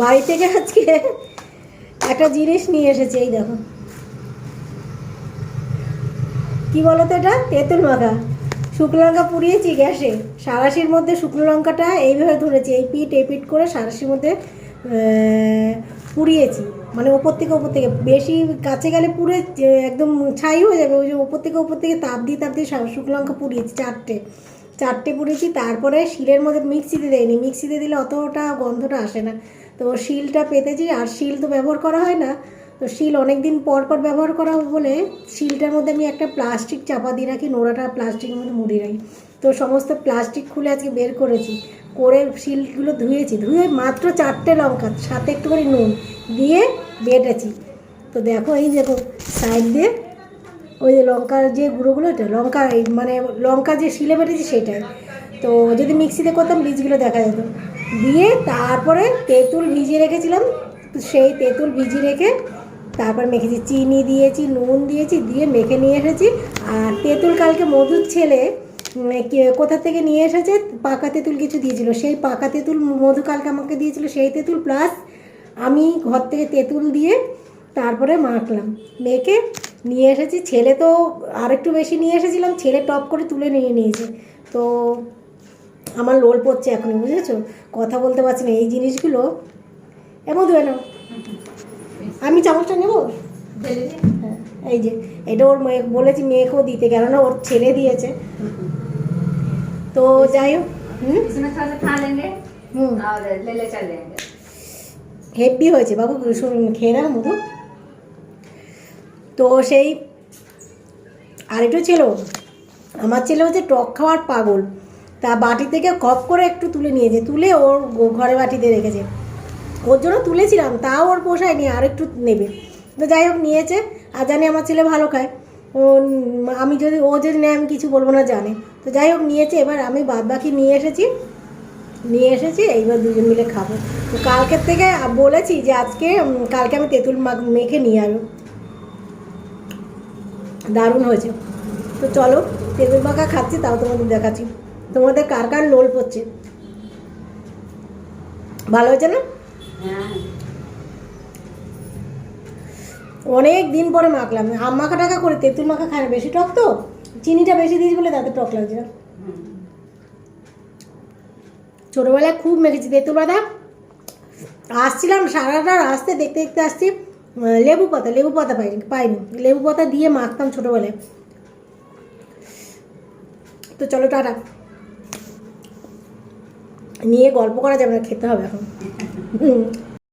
বাড়ি থেকে আজকে একটা জিনিস নিয়ে এসেছে, এই দেখো। কি বলো তো এটা? তেঁতুল মাখা। শুকনো লঙ্কা পুড়িয়েছি গ্যাসে। সারাশির মধ্যে শুকনো লঙ্কাটা এইভাবে ধরেছি, এই পিঠ এই পিঠ করে সারাশির মধ্যে পুড়িয়েছি। মানে ওপর থেকে ওপর থেকে। বেশি কাছে গেলে পুড়ে একদম ছাই হয়ে যাবে। ওই যে ওপর থেকে ওপর থেকে তাপ দিয়ে তাপ দিয়ে শুকনো লঙ্কা পুড়িয়েছি চারটে। চারটে পুড়িয়েছি, তারপরে শিলের মধ্যে মিক্সিতে দেয়নি মিক্সিতে দিলে অতটা গন্ধটা আসে না। তো শিলটা পেতেছি আর শিল তো ব্যবহার করা হয় না, তো শিল অনেক দিন পর পর ব্যবহার করা বলে শিলটার মধ্যে আমি একটা প্লাস্টিক চাপা দিয়ে রাখি, নোড়াটা প্লাস্টিকের মধ্যে মুড়ি রাখি। তো সমস্ত প্লাস্টিক খুলে আজকে বের করেছি, করে শিলগুলো ধুয়েছি, ধুয়ে মাত্র চারটে লঙ্কা, সাথে একটুখানি নুন দিয়ে বেটেছি। তো দেখো এই দেখো সাইড দিয়ে, ওই যে লঙ্কার যে গুঁড়োগুলো, এটা লঙ্কা মানে লঙ্কা যে শিলে বেটেছি সেটাই তো যদি মিক্সিতে করতাম, বীজগুলো দেখা যেত। দিয়ে তারপরে তেঁতুল ভিজিয়ে রেখেছিলাম। সেই তেঁতুল ভিজিয়ে রেখে তারপর মেখেছি, চিনি দিয়েছি, নুন দিয়েছি, দিয়ে মেখে নিয়ে এসেছি। আর তেঁতুল কালকে মধুর ছেলে কোথা থেকে নিয়ে এসেছে? পাকা তেঁতুল কিছু দিয়েছিল। সেই পাকা তেঁতুল মধু কালকে আমাকে দিয়েছিল, সেই তেঁতুল প্লাস আমি ঘর থেকে তেঁতুল দিয়ে তারপরে মাখলাম। মেখে নিয়ে এসেছি। ছেলে তো আরেকটু বেশি নিয়ে এসেছিলাম, ছেলে টপ করে তুলে নিয়ে নিয়েছে। তো আমার লোল পড়ছে এখন বুঝেছ? কথা বলতে পারছি না, এই জিনিসগুলো এমন দেবে এলো আমি চামচটা নেব? হ্যাঁ, এই যে, এটা ওর মেয়ে, বলেছি মেয়েকেও দিতে গেল না ওর ছেলে দিয়েছে। তো যাই হোক হেভি হয়েছে বাবু খেয়ে নাও মতো তো সেই আরেকটু ছিল, আমার ছেলে হচ্ছে টক খাওয়ার পাগল। তা বাটি থেকে কপ করে একটু তুলে নিয়েছে, তুলে ওর ঘরে বাটিতে রেখেছে। ওর জন্য তুলেছিলাম, তাও ওর পোষায়নি, আর একটু নেবে। তো যাই হোক, নিয়েছে, আর জানি আমার ছেলে ভালো খায়। ও আমি যদি, ও যদি নেয়, আমি কিছু বলব না, জানে। তো যাই হোক, নিয়েছে, এবার আমি বাদ বাকি নিয়ে এসেছি। নিয়ে এসেছি, এইবার দুজন মিলে খাব। তো কালকের থেকে বলেছি যে আজকে কালকে আমি তেঁতুল মেখে নিয়ে আসব। দারুণ হয়েছে। তো চলো, তেঁতুল মাখা খাচ্ছি, তাও তোমাদের দেখাচ্ছি। তোমাদের কার কার লোল পড়ছে? ভালো হয়েছে না? অনেক দিন পরে মাখলাম। আম মাখা টাকা করে তেঁতুল মাখা খায় না। বেশি টক তো? চিনিটা বেশি দিয়েছি বলে তাতে টক লাগছে না। ছোটোবেলায় খুব মেখেছি তেঁতুল পাতা আসছিলাম সারাটা আসতে, দেখতে দেখতে আসছি লেবু পাতা লেবু পাতা পাইনি পাইনি। লেবু পাতা দিয়ে মাখতাম ছোটোবেলায়। তো চলো টাটা। নিয়ে গল্প করা যাবে না খেতে হবে এখন।